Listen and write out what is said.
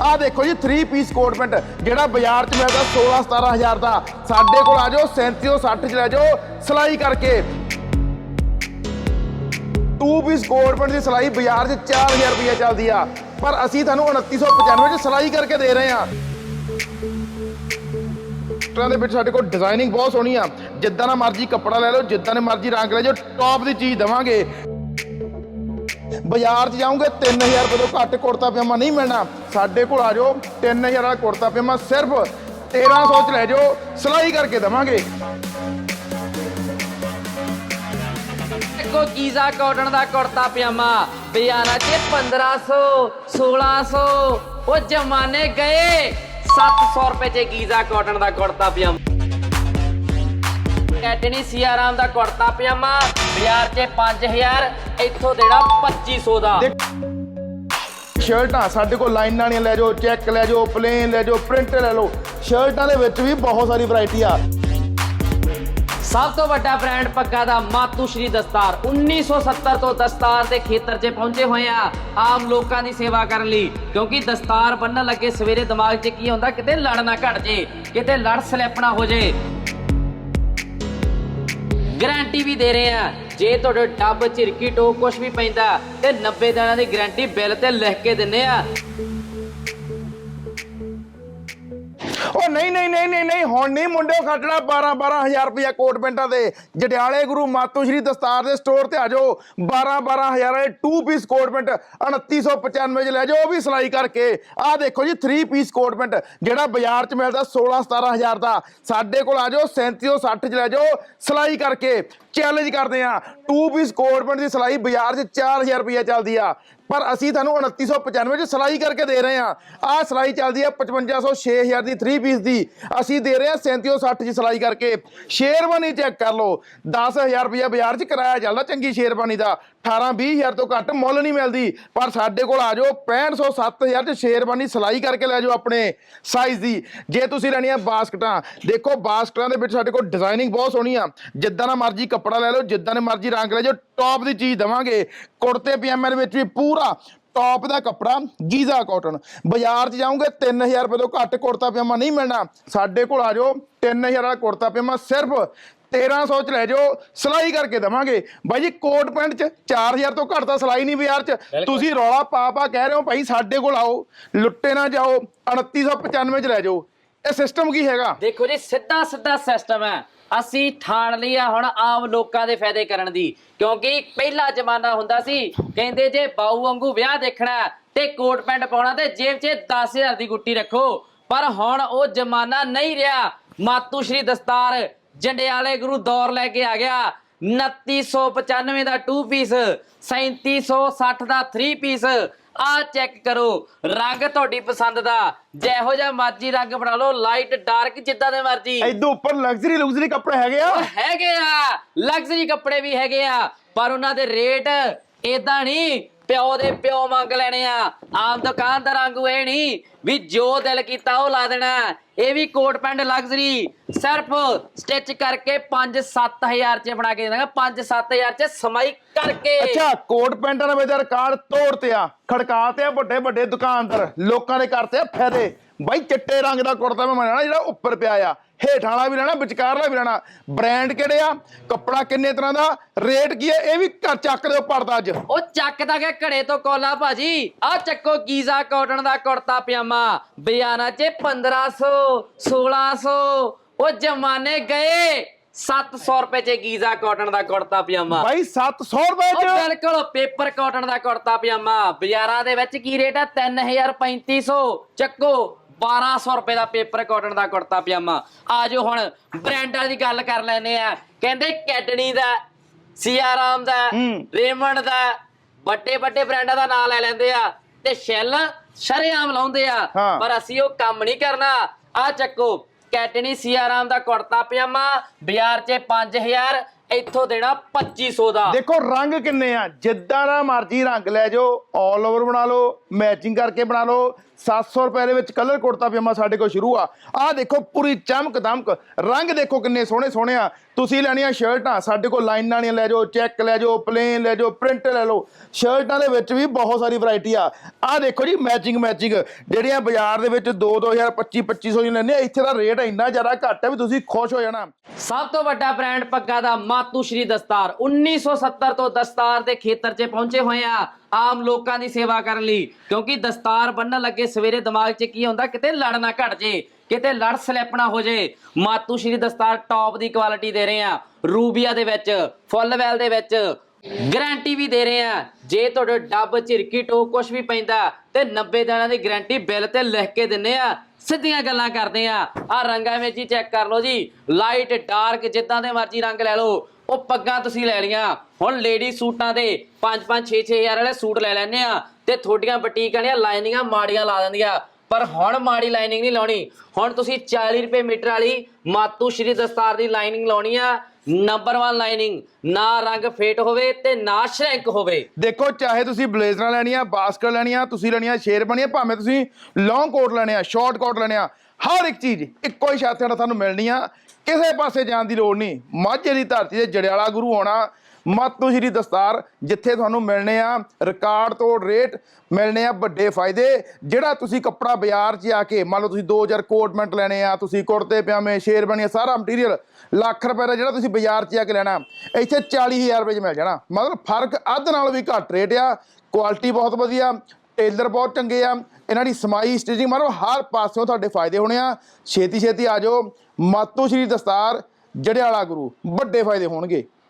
ਆਹ ਦੇਖੋ ਜੀ 3 ਪੀਸ ਕੋਟ ਪੈਂਟ ਜਿਹੜਾ ਬਾਜ਼ਾਰ 'ਚ ਮਿਲਦਾ 16 17000 ਦਾ। ਸਾਡੇ ਕੋਲ ਆ ਜਾਓ 3760 ਚ ਲੈ ਜਾਓ, ਸਿਲਾਈ ਕਰਕੇ। 2 ਪੀਸ ਕੋਟ ਪੈਂਟ ਦੀ ਸਿਲਾਈ ਬਾਜ਼ਾਰ 'ਚ 4000 ਰੁਪਏ ਚੱਲਦੀ ਆ। ਪਰ ਅਸੀਂ ਤੁਹਾਨੂੰ 2995 ਚ ਸਿਲਾਈ ਕਰਕੇ ਦੇ ਰਹੇ ਆ ਟਰਾਂ ਦੇ ਵਿੱਚ ਸਾਡੇ ਕੋਲ ਡਿਜ਼ਾਈਨਿੰਗ ਬਹੁਤ ਸੋਹਣੀ ਆ। ਜਿੱਦਾਂ ਦਾ ਮਰਜ਼ੀ ਕੱਪੜਾ ਲੈ ਲਓ, ਜਿੱਦਾਂ ਦੇ ਮਰਜ਼ੀ ਰੰਗ ਲੈ ਜਾਓ ਟੌਪ ਦੀ ਚੀਜ਼ ਦਵਾਂਗੇ। ਬਾਜ਼ਾਰ 'ਚ ਜਾਓਗੇ 3000 ਰੁਪਏ ਤੋਂ ਘੱਟ ਕੁੜਤਾ ਪਜਾਮਾ ਨਹੀਂ ਮਿਲਣਾ। ਸਾਡੇ ਕੋਲ ਆ ਜਾਓ 3000 ਵਾਲਾ ਕੁੜਤਾ ਪਜਾਮਾ ਸਿਰਫ 1300 ਚ ਲੈ ਜਾਓ, ਸਿਲਾਈ ਕਰਕੇ ਦਵਾਂਗੇ। ਕੋ ਗੀਜ਼ਾ ਕਾਟਨ ਦਾ ਕੁੜਤਾ ਪਜਾਮਾ? ਬਿਆਨਾ ਚ 1500 1600 ਉਹ ਜਮਾਨੇ ਗਏ। 700 ਰੁਪਏ ਚ ਗੀਜ਼ਾ ਕਾਟਨ ਦਾ ਕੁੜਤਾ ਪਜਾਮਾ? ਕੈਟਨੀ ਸੀਆਰਾਮ ਦਾ ਕੁੜਤਾ ਪਜਾਮਾ ਬਾਜ਼ਾਰ ਚ 5000 ਇੱਥੋਂ ਦੇਣਾ 2500 ਦਾ। ਸ਼ਰਟਾਂ ਸਾਡੇ ਕੋਲ ਲਾਈਨਾਂ ਵਾਲੀਆਂ ਲੈ ਜਾਓ ਚੈੱਕ ਲੈ ਜਾਓ ਪਲੇਨ ਲੈ ਜਾਓ ਪ੍ਰਿੰਟ ਲੈ ਲਓ। ਸ਼ਰਟਾਂ ਦੇ ਵਿੱਚ ਵੀ ਬਹੁਤ ਸਾਰੀ ਵੈਰਾਈਟੀ ਆ। ਸਭ ਤੋਂ ਵੱਡਾ ਬ੍ਰਾਂਡ ਪੱਗਾ ਦਾ ਮਾਤੂ ਸ਼੍ਰੀ ਦਸਤਾਰ। 1970 ਤੋਂ ਦਸਤਾਰ ਦੇ ਖੇਤਰ 'ਚ ਪਹੁੰਚੇ ਹੋਏ ਆ ਆਮ ਲੋਕਾਂ ਦੀ ਸੇਵਾ ਕਰਨ ਲਈ। ਕਿਉਂਕਿ ਦਸਤਾਰ ਬੰਨਣ ਲੱਗੇ ਸਵੇਰੇ ਦਿਮਾਗ 'ਚ ਕੀ ਹੁੰਦਾ ਕਿਤੇ ਲੜ ਨਾ ਘਟ ਜੇ ਕਿਤੇ ਲੜ ਸਲੈਪਣਾ ਹੋ ਜੇ। ਗਾਰੰਟੀ ਵੀ ਦੇ ਰਹੇ ਆ। ਜੇ ਤੁਹਾਡੇ ਟੱਬ ਝਿਰਕੀ ਟੋਕ ਕੁਝ ਵੀ ਪੈਂਦਾ, ਤੇ 90 ਦਿਨਾਂ ਦੀ ਗਾਰੰਟੀ ਬਿੱਲ ਤੇ ਲਿਖ ਕੇ ਦਿੰਨੇ ਆ। ਉਹ ਨਹੀਂ ਨਹੀਂ ਨਹੀਂ ਨਹੀਂ ਨਹੀਂ, ਹੁਣ ਨਹੀਂ ਮੁੰਡਿਓ ਖੱਟਣਾ 12 12000 ਰੁਪਇਆ ਕੋਟ ਪੈਂਟਾਂ ਦੇ। ਜਟਿਆਲੇ ਗੁਰੂ ਮਾਤੂ ਸ਼੍ਰੀ ਦਸਤਾਰ ਦੇ ਸਟੋਰ ਤੇ ਆ ਜਾਓ। 12 12000 ਵਾਲੇ 2 ਪੀਸ ਕੋਟ ਪੈਂਟ 2995 ਚ ਲੈ ਜਾਓ, ਉਹ ਵੀ ਸਿਲਾਈ ਕਰਕੇ। ਆਹ ਦੇਖੋ ਜੀ 3 ਪੀਸ ਕੋਟ ਪੈਂਟ, ਜਿਹੜਾ ਬਾਜ਼ਾਰ 'ਚ ਮਿਲਦਾ 16 17000 ਦਾ। ਸਾਡੇ ਕੋਲ ਆ ਜਾਓ 3760 ਚ ਲੈ ਜਾਓ, ਸਿਲਾਈ ਕਰਕੇ। ਚੈਲੰਜ ਕਰਦੇ ਆ 2 ਪੀਸ ਕੋਟ ਪੈਂਟ ਦੀ ਸਿਲਾਈ ਬਾਜ਼ਾਰ 'ਚ 4000 ਰੁਪਇਆ ਚੱਲਦੀ ਆ। ਪਰ ਅਸੀਂ ਤੁਹਾਨੂੰ 2995 ਚ ਸਿਲਾਈ ਕਰਕੇ ਦੇ ਰਹੇ ਆ ਆਹ ਸਿਲਾਈ ਚੱਲਦੀ ਆ 5500 6000 ਦੀ 3 ਪੀਸ ਦੀ। ਅਸੀਂ ਦੇ ਰਹੇ ਆ 3760 ਚ ਸਿਲਾਈ ਕਰਕੇ। ਸ਼ੇਰਵਾਨੀ ਚੈੱਕ ਕਰ ਲਓ। 10000 ਰੁਪਇਆ ਬਾਜ਼ਾਰ 'ਚ ਕਿਰਾਇਆ ਚੱਲਦਾ ਚੰਗੀ ਸ਼ੇਰਵਾਨੀ ਦਾ। 18 20000 ਤੋਂ ਘੱਟ ਮੁੱਲ ਨਹੀਂ ਮਿਲਦੀ। ਪਰ ਸਾਡੇ ਕੋਲ ਆ ਜਾਓ 6500 7000 ਚ ਸ਼ੇਰਵਾਨੀ ਸਿਲਾਈ ਕਰਕੇ ਲੈ ਜਾਓ ਆਪਣੇ ਸਾਈਜ਼ ਦੀ। ਜੇ ਤੁਸੀਂ ਲੈਣੀ ਆ ਬਾਸਕਟਾਂ, ਦੇਖੋ ਬਾਸਕਟਾਂ ਦੇ ਵਿੱਚ ਸਾਡੇ ਕੋਲ ਡਿਜ਼ਾਈਨਿੰਗ ਬਹੁਤ ਸੋਹਣੀ ਆ। ਜਿੱਦਾਂ ਦਾ ਮਰਜ਼ੀ ਕੱਪੜਾ ਲੈ ਲਓ, ਜਿੱਦਾਂ ਦੇ ਮਰਜ਼ੀ ਰੰਗ ਲੈ ਜਾਓ ਟੌਪ ਦੀ ਚੀਜ਼ ਦਵਾਂਗੇ। ਕੁੜਤੇ ਪਜਾਮੇ ਦੇ ਵਿੱਚ ਵੀ ਪੂਰਾ ਟੌਪ ਦਾ ਕੱਪੜਾ ਗੀਜ਼ਾ ਕਾਟਨ ਬਾਜ਼ਾਰ 'ਚ ਜਾਓਗੇ 3000 ਰੁਪਏ ਤੋਂ ਘੱਟ ਕੁੜਤਾ ਪਜਾਮਾ ਨਹੀਂ ਮਿਲਣਾ। ਸਾਡੇ ਕੋਲ ਆ ਜਾਓ 3000 ਵਾਲਾ ਕੁੜਤਾ ਪਜਾਮਾ ਸਿਰਫ 1300 ਚ ਲੈ ਜਾਓ ਸਿਲਾਈ ਕਰਕੇ ਦਵਾਂਗੇ। ਬਾਈ ਜੀ ਕੋਟ ਪੈਂਟ ਚ 4000 ਤੋਂ ਘੱਟ ਤਾਂ ਸਿਲਾਈ ਨਹੀਂ ਬਾਜ਼ਾਰ ਚ। ਤੁਸੀਂ ਰੌਲਾ ਪਾ ਪਾ ਕਹਿ ਰਹੇ ਹੋ ਭਾਈ ਸਾਡੇ ਕੋਲ ਆਓ ਲੁੱਟੇ ਨਾ ਜਾਓ 2995 ਚ ਲੈ ਜਾਓ। ਇਹ ਸਿਸਟਮ ਕੀ ਹੈਗਾ? ਦੇਖੋ ਜੀ ਸਿੱਧਾ ਸਿੱਧਾ ਸਿਸਟਮ ਹੈ। ਅਸੀਂ ਠਾਣ ਲਈ ਆ ਹੁਣ ਆਮ ਲੋਕਾਂ ਦੇ ਫਾਇਦੇ ਕਰਨ ਦੀ। ਕਿਉਂਕਿ ਪਹਿਲਾ ਜ਼ਮਾਨਾ ਹੁੰਦਾ ਸੀ, ਕਹਿੰਦੇ ਜੇ ਬਾਊ ਵਾਂਗੂ ਵਿਆਹ ਦੇਖਣਾ ਹੈ ਤੇ ਕੋਟ ਪੈਂਟ ਪਾਉਣਾ ਤੇ ਜੇਬ 'ਚ 10000 ਦੀ ਗੁੱਟੀ ਰੱਖੋ। ਪਰ ਹੁਣ ਉਹ ਜ਼ਮਾਨਾ ਨਹੀਂ ਰਿਹਾ। ਮਾਤੂ ਸ਼੍ਰੀ ਦਸਤਾਰ ਜੰਡਿਆਲੇ ਗੁਰੂ ਦੌਰ ਲੈ ਕੇ ਆ ਗਿਆ। 2995 ਦਾ 2 ਪੀਸ 3760 ਦਾ 3 ਪੀਸ ਆ ਚੈੱਕ ਕਰੋ ਰੰਗ ਤੁਹਾਡੀ ਪਸੰਦ ਦਾ। ਜਿਹੋ ਜਿਹਾ ਮਰਜ਼ੀ ਰੰਗ ਬਣਾ ਲਓ ਲਾਈਟ ਡਾਰਕ ਜਿੱਦਾਂ ਦੇ ਮਰਜ਼ੀ। ਇਦੋਂ ਉੱਪਰ ਲਗਜ਼ਰੀ ਲਗਜ਼ਰੀ ਕੱਪੜੇ ਹੈਗੇ ਆ। ਹੈਗੇ ਆ ਲਗਜ਼ਰੀ ਕੱਪੜੇ ਵੀ ਹੈਗੇ ਆ ਪਰ ਉਹਨਾਂ ਦੇ ਰੇਟ ਇਦਾਂ ਨਹੀਂ ਪਿਓ ਦੇ ਪਿਓ ਮੰਗ ਲੈਣੇ ਆ। ਆਮ ਦੁਕਾਨਦਾਰ ਵਾਂਗੂ ਇਹ ਨਹੀਂ ਵੀ ਜੋ ਦਿਲ ਕੀਤਾ ਉਹ ਲਾ ਦੇਣਾ। ਇਹ ਵੀ ਕੋਟ ਪੈਂਟ ਲਗਜ਼ਰੀ। ਸਿਰਫ ਸਟਿਚ ਕਰਕੇ 5-7000 ਚ ਬਣਾ ਕੇ ਦੇਣਾ 5-7000 ਚ ਸਮਾਈ ਕਰਕੇ। ਅੱਛਾ, ਕੋਟ ਪੈਂਟਾਂ ਦਾ ਮੇਰਾ ਰਿਕਾਰਡ ਤੋੜਤੇ ਆ। ਖੜਕਾਤੇ ਆ ਵੱਡੇ ਵੱਡੇ ਦੁਕਾਨਦਾਰ। ਲੋਕਾਂ ਦੇ ਕਰਤੇ ਆ ਫਾਇਦੇ। ਬਾਈ ਚਿੱਟੇ ਰੰਗ ਦਾ ਕੁੜਤਾ ਮੈਂ ਲੈਣਾ ਜਿਹੜਾ ਉੱਪਰ ਪਿਆ ਆ। ਹੇਠ ਵਾਲਾ ਵੀ ਲੈਣਾ ਵਿਚਕਾਰਲਾ ਵੀ ਲੈਣਾ। ਬ੍ਰਾਂਡ ਕਿਹੜੇ ਆ? ਕੱਪੜਾ ਕਿੰਨੇ ਤਰ੍ਹਾਂ ਦਾ? ਰੇਟ ਕੀ ਹੈ? ਇਹ ਵੀ ਘਰ ਚੱਕ ਦਿਓ ਪੜਦਾ ਅੱਜ। ਉਹ ਚੱਕਦਾ ਗਿਆ ਘੜੇ ਤੋਂ ਕੋਲਾ ਭਾਜੀ। ਆ ਚੱਕੋ ਗੀਜ਼ਾ ਕਾਟਨ ਦਾ ਕੁੜਤਾ ਪਜਾਮਾ। ਬਿਆਨਾ ਚ 1500 1600 ਉਹ ਜਮਾਨੇ ਗਏ। 700 ਰੁਪਏ ਚ ਗੀਜ਼ਾ ਕਾਟਨ ਦਾ ਕੁੜਤਾ ਪਜਾਮਾ। ਬਾਈ 700 ਰੁਪਏ ਉਹ ਚ ਬਿਲਕੁਲ ਪੇਪਰ ਕਾਟਨ ਦਾ ਕੁੜਤਾ ਪਜਾਮਾ। ਬਾਜ਼ਾਰਾਂ ਦੇ ਵਿੱਚ ਕੀ ਰੇਟ ਆ? 3000 3500 ਚੱਕੋ। 1200 ਰੁਪਏ ਦਾ ਪੇਪਰ ਕਾਟਨ ਦਾ ਕੁੜਤਾ ਪਜਾਮਾ। ਆਜੋ ਹੁਣ ਬ੍ਰਾਂਡਾਂ ਦੀ ਗੱਲ ਕਰ ਲੈਨੇ ਆ। ਕਹਿੰਦੇ ਕੈਡਨੀ ਦਾ ਸੀਆਰਾਮ ਦਾ ਹੂੰ। ਰੇਮੰਡ ਦਾ ਵੱਡੇ ਵੱਡੇ ਬ੍ਰਾਂਡਾਂ ਦਾ ਨਾਮ ਲੈ ਲੈਂਦੇ ਆ। ਤੇ ਸ਼ੈਲ ਸ਼ਰੇਆਮ ਲਾਉਂਦੇ ਆ। ਹਾਂ। ਪਰ ਅਸੀਂ ਉਹ ਕੰਮ ਨਹੀਂ ਕਰਨਾ। ਆ ਚੱਕੋ ਕੈਟਨੀ ਸੀਆਰਾਮ ਦਾ ਕੁੜਤਾ ਪਜਾਮਾ ਬਾਜ਼ਾਰ 'ਚ 5000 ਇੱਥੋਂ ਦੇਣਾ 2500 ਦਾ। ਦੇਖੋ ਰੰਗ ਕਿੰਨੇ ਆ। ਜਿੱਦਾਂ ਦਾ ਮਰਜ਼ੀ ਰੰਗ ਲੈ ਜਾਓ 올 ਓਵਰ ਬਣਾ ਲਓ ਮੈਚਿੰਗ ਕਰਕੇ ਬਣਾ ਲਓ 700 ਰੁਪਏ ਦੇ ਵਿੱਚ ਕਲਰ ਕੁੜਤਾ ਪਜਾਮਾ ਸਾਡੇ ਕੋਲ ਸ਼ੁਰੂ ਆ। ਆਹ ਦੇਖੋ ਪੂਰੀ ਚਮਕ ਦਮਕ ਰੰਗ ਦੇਖੋ ਕਿੰਨੇ ਸੋਹਣੇ ਸੋਹਣੇ ਆ। ਤੁਸੀਂ ਲੈਣੀਆਂ ਸ਼ਰਟਾਂ, ਸਾਡੇ ਕੋਲ ਲਾਈਨਾਂ ਵਾਲੀਆਂ ਲੈ ਜਾਓ, ਚੈੱਕ ਲੈ ਜਾਓ ਪਲੇਨ ਲੈ ਜਾਓ ਪ੍ਰਿੰਟ ਲੈ ਲਓ। ਸ਼ਰਟਾਂ ਦੇ ਵਿੱਚ ਵੀ ਬਹੁਤ ਸਾਰੀ ਵੈਰਾਈਟੀ ਆ। ਆਹ ਦੇਖੋ ਜੀ ਮੈਚਿੰਗ ਮੈਚਿੰਗ ਜਿਹੜੀਆਂ ਬਾਜ਼ਾਰ ਦੇ ਵਿੱਚ 2 2000 25 2500 ਦੀ ਲੈਂਦੇ ਇੱਥੇ ਦਾ ਰੇਟ ਇੰਨਾ ਜ਼ਿਆਦਾ ਘੱਟ ਹੈ ਵੀ ਤੁਸੀਂ ਖੁਸ਼ ਹੋ ਜਾਣਾ। ਸਭ ਤੋਂ ਵੱਡਾ ਬ੍ਰਾਂਡ ਪੱਗਾ ਦਾ ਮਾਤੂ ਸ਼੍ਰੀ ਦਸਤਾਰ 1970 ਤੋਂ ਦਸਤਾਰ ਦੇ ਖੇਤਰ 'ਚ ਪਹੁੰਚੇ ਹੋਏ ਆ ਆਮ ਲੋਕਾਂ ਦੀ ਸੇਵਾ ਕਰਨ ਲਈ। ਕਿਉਂਕਿ ਦਸਤਾਰ ਬੰਨਣ ਲੱਗੇ ਸਵੇਰੇ ਦਿਮਾਗ 'ਚ ਕੀ ਹੁੰਦਾ ਕਿਤੇ ਲੜਨਾ ਘਟ ਜੇ। ਕਿਤੇ ਲੜ ਸਲਿੱਪ ਨਾ ਹੋ ਜੇ। ਮਾਤੂ ਸ਼੍ਰੀ ਦਸਤਾਰ ਟੌਪ ਦੀ ਕੁਆਲਿਟੀ ਦੇ ਰਹੇ ਆ। ਰੂਬੀਆ ਦੇ ਵਿੱਚ, ਫੁੱਲ ਵੈਲ ਦੇ ਵਿੱਚ ਗਾਰੰਟੀ ਵੀ ਦੇ ਰਹੇ ਆ। ਜੇ ਤੁਹਾਡੇ ਡੱਬ, ਝਿਰਕੀ ਟੋ ਕੁਝ ਵੀ ਪੈਂਦਾ, ਤੇ 90 ਦਿਨਾਂ ਦੀ ਗਾਰੰਟੀ ਬਿੱਲ ਤੇ ਲਿਖ ਕੇ ਦਿੰਨੇ ਆ। ਸਿੱਧੀਆਂ ਗੱਲਾਂ ਕਰਦੇ ਆ। ਆ ਰੰਗਾਂ ਵਿੱਚ ਹੀ ਚੈੱਕ ਕਰ ਲਓ ਜੀ। ਲਾਈਟ ਡਾਰਕ ਜਿੱਦਾਂ ਦੇ ਮਰਜ਼ੀ ਰੰਗ ਲੈ ਲਓ। ਉਹ ਪੱਗਾਂ ਤੁਸੀਂ ਲੈ ਲੀਆਂ ਹੁਣ ਲੇਡੀ ਸੂਟਾਂ ਦੇ 5 5 6 6000 ਵਾਲੇ ਸੂਟ ਲੈ ਲੈਣੇ ਆ। ਤੇ ਤੁਹਾਡੀਆਂ ਬਟੀਕ ਵਾਲੀਆਂ ਲਾਈਨਿੰਗਾਂ ਮਾੜੀਆਂ ਲਾ ਦਿੰਦੀਆਂ। ਪਰ ਹੁਣ ਮਾੜੀ ਲਾਈਨਿੰਗ ਨਹੀਂ ਲਾਉਣੀ। ਹੁਣ ਤੁਸੀਂ 40 ਰੁਪਏ ਮੀਟਰ ਵਾਲੀ ਮਾਤੂ ਸ਼੍ਰੀ ਦਸਤਾਰ ਦੀ ਲਾਈਨਿੰਗ ਲਾਉਣੀ ਆ। ਨੰਬਰ 1 ਲਾਈਨਿੰਗ ਨਾ ਰੰਗ ਫੇਟ ਹੋਵੇ ਤੇ ਨਾ ਸ਼ਰੈਂਕ ਹੋਵੇ। ਦੇਖੋ, ਚਾਹੇ ਤੁਸੀਂ ਬਲੇਜ਼ਰਾਂ ਲੈਣੀਆਂ, ਬਾਸਕਟ ਲੈਣੀਆਂ, ਤੁਸੀਂ ਲੈਣੀਆਂ ਬਣੀਆਂ, ਭਾਵੇਂ ਤੁਸੀਂ ਲੌਂਗ ਕੋਟ ਲੈਣੇ ਆ ਸ਼ਾਰਟ ਕੋਟ ਲੈਣੇ ਆ, ਹਰ ਇੱਕ ਚੀਜ਼ ਇੱਕੋ ਹੀ ਛੱਤ ਹੇਠ ਤੁਹਾਨੂੰ ਮਿਲਣੀ ਆ। ਕਿਸੇ ਪਾਸੇ ਜਾਣ ਦੀ ਲੋੜ ਨਹੀਂ। ਮਾਝੇ ਦੀ ਧਰਤੀ ਤੇ ਜੜਿਆਲਾ ਗੁਰੂ ਹੋਣਾ ਮਾਤੂ ਸ਼੍ਰੀ ਦਸਤਾਰ, ਜਿੱਥੇ ਤੁਹਾਨੂੰ ਮਿਲਣੇ ਆ ਰਿਕਾਰਡ ਤੋੜ ਰੇਟ ਮਿਲਣੇ ਆ ਵੱਡੇ ਫਾਇਦੇ, ਜਿਹੜਾ ਤੁਸੀਂ ਕੱਪੜਾ ਬਾਜ਼ਾਰ 'ਚ ਆ ਕੇ, ਮੰਨ ਲਓ ਤੁਸੀਂ 2000 ਕੋਟ ਮੈਂਟ ਲੈਣੇ ਆ, ਤੁਸੀਂ ਕੁੜਤੇ, ਪਜਾਮੇ ਸ਼ੇਰਵਾਨੀਆਂ ਸਾਰਾ ਮਟੀਰੀਅਲ ਲੱਖ ਰੁਪਏ ਦਾ ਜਿਹੜਾ ਤੁਸੀਂ ਬਾਜ਼ਾਰ 'ਚ ਆ ਕੇ ਲੈਣਾ, ਇੱਥੇ 40000 ਰੁਪਏ 'ਚ ਮਿਲ ਜਾਣਾ। ਮਤਲਬ ਫ਼ਰਕ ਅੱਧ ਨਾਲ ਵੀ ਘੱਟ ਰੇਟ ਆ ਕੁਆਲਿਟੀ ਬਹੁਤ ਵਧੀਆ ਟੇਲਰ ਬਹੁਤ ਚੰਗੇ ਆ, ਇਹਨਾਂ ਦੀ ਸਮਾਈ ਸਟਿਚਿੰਗ ਮਤਲਬ ਹਰ ਪਾਸਿਓਂ ਤੁਹਾਡੇ ਫਾਇਦੇ ਹੋਣੇ ਆ। ਛੇਤੀ ਛੇਤੀ ਆ ਜਾਓ। ਮਾਤੂ ਸ਼੍ਰੀ ਦਸਤਾਰ, ਜੜਿਆਲਾ ਗੁਰੂ, ਵੱਡੇ ਫਾਇਦੇ ਹੋਣਗੇ।